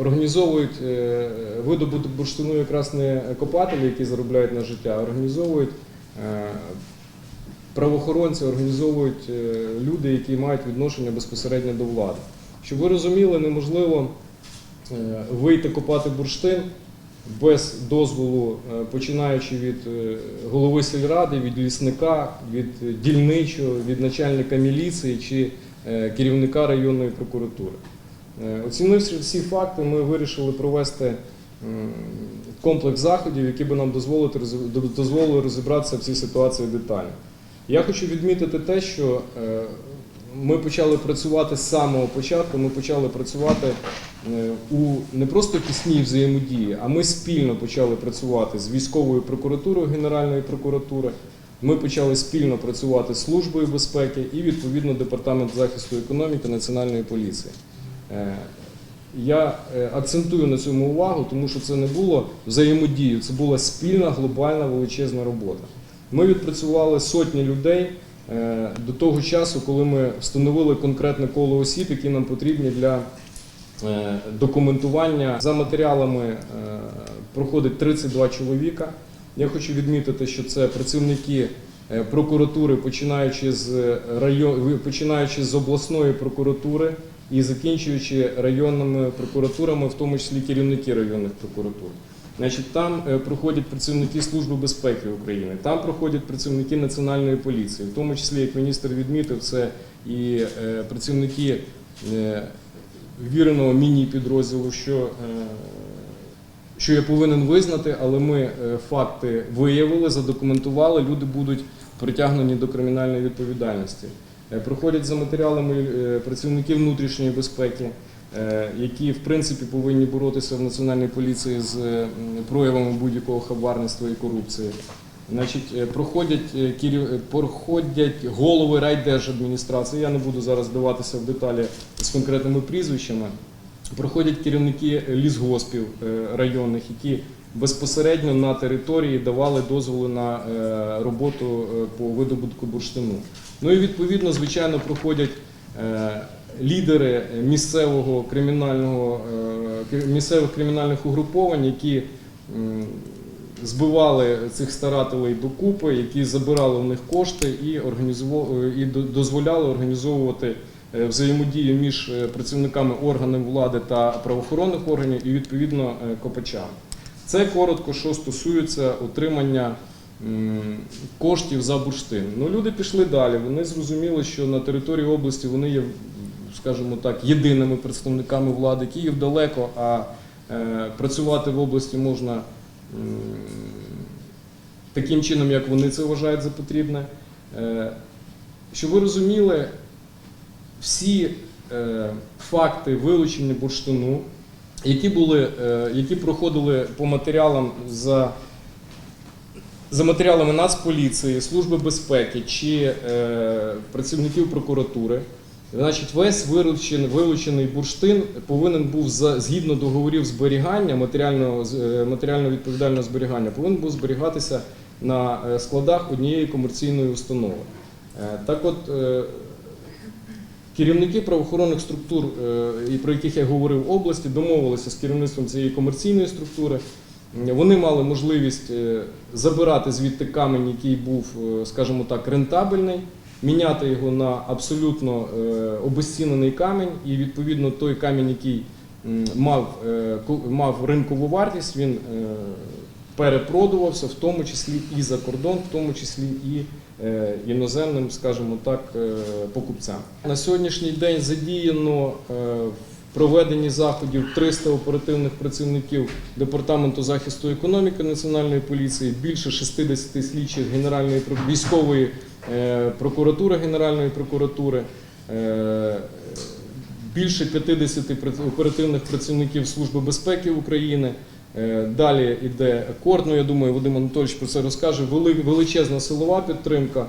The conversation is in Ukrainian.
організовують е, видобуток бурштину якраз не копателі, які заробляють на життя, а організовують е, правоохоронці, організовують е, люди, які мають відношення безпосередньо до влади. Щоб ви розуміли, неможливо вийти копати бурштин без дозволу, починаючи від голови сільради, від лісника, від дільничого, від начальника міліції чи керівника районної прокуратури. Е, Оцінивши всі факти, ми вирішили провести комплекс заходів, які би нам дозволили розібратися в цій ситуації детально. Я хочу відмітити те, що е, ми почали працювати з самого початку. Ми почали працювати е, у не просто тісній взаємодії, а ми спільно почали працювати з військовою прокуратурою Генеральної прокуратури. Ми почали спільно працювати з службою безпеки і відповідно департамент захисту економіки Національної поліції. Е, Я е, акцентую на цьому увагу, тому що це не було взаємодією, це була спільна глобальна величезна робота. Ми відпрацювали сотні людей е, до того часу, коли ми встановили конкретне коло осіб, які нам потрібні для документування. За матеріалами проходить 32 чоловіка. Я хочу відмітити, що це працівники прокуратури, починаючи з район, починаючи з обласної прокуратури і закінчуючи районними прокуратурами, в тому числі керівники районних прокуратур. Значить, там е, проходять працівники Служби безпеки України, там проходять працівники Національної поліції, в тому числі, як міністр відмітив, це і е, працівники е, віреного міні-підрозділу, що, е, що я повинен визнати, але ми е, факти виявили, задокументували, люди будуть притягнені до кримінальної відповідальності. Е, Проходять за матеріалами е, працівники внутрішньої безпеки, е, які в принципі повинні боротися в національній поліції з проявами будь-якого хабарництва і корупції. Значить, проходять, керів- проходять голови райдержадміністрації. Я не буду зараз вдаватися в деталі з конкретними прізвищами. Проходять керівники лісгоспів районних, які безпосередньо на території давали дозволи на е, роботу е, по видобутку бурштину. Ну і відповідно, звичайно, проходять е, лідери місцевого кримінального місцевих кримінальних угруповань, які збивали цих старателей докупи, які забирали в них кошти і і до- дозволяли організовувати взаємодію між працівниками органів влади та правоохоронних органів і відповідно копачами. Це коротко, що стосується отримання коштів за бурштин. Ну, люди пішли далі. Вони зрозуміли, що на території області вони є, скажімо так, єдиними представниками влади. Київ далеко, а е, працювати в області можна таким чином, як вони це вважають за потрібне. Е, Щоб ви розуміли, всі е, факти вилучення бурштину, які, були, е, які проходили по матеріалам за, за матеріалами Нацполіції, Служби безпеки чи е, працівників прокуратури, значить, весь вилучений, вилучений бурштин повинен був за, згідно договорів зберігання, матеріального, е, матеріально відповідального зберігання, повинен був зберігатися на е, складах однієї комерційної установи. Так от, Керівники правоохоронних структур, е, про яких я говорив в області, домовилися з керівництвом цієї комерційної структури. Вони мали можливість е, забирати звідти камінь, який був, е, скажімо так, рентабельний, міняти його на абсолютно обезцінений камінь, і відповідно той камінь, який мав, мав ринкову вартість, він перепродувався, в тому числі і за кордон, в тому числі і е, іноземним, скажімо так, е, покупцям. На сьогоднішній день задіяно е, в проведенні заходів 300 оперативних працівників Департаменту захисту економіки Національної поліції, більше 60 слідчих Генеральної військової прокуратури Генеральної прокуратури. Більше 50 оперативних працівників Служби безпеки України. Е, Далі йде корд, ну я думаю, Вадим Анатолійович про це розкаже. Вели- Величезна силова підтримка.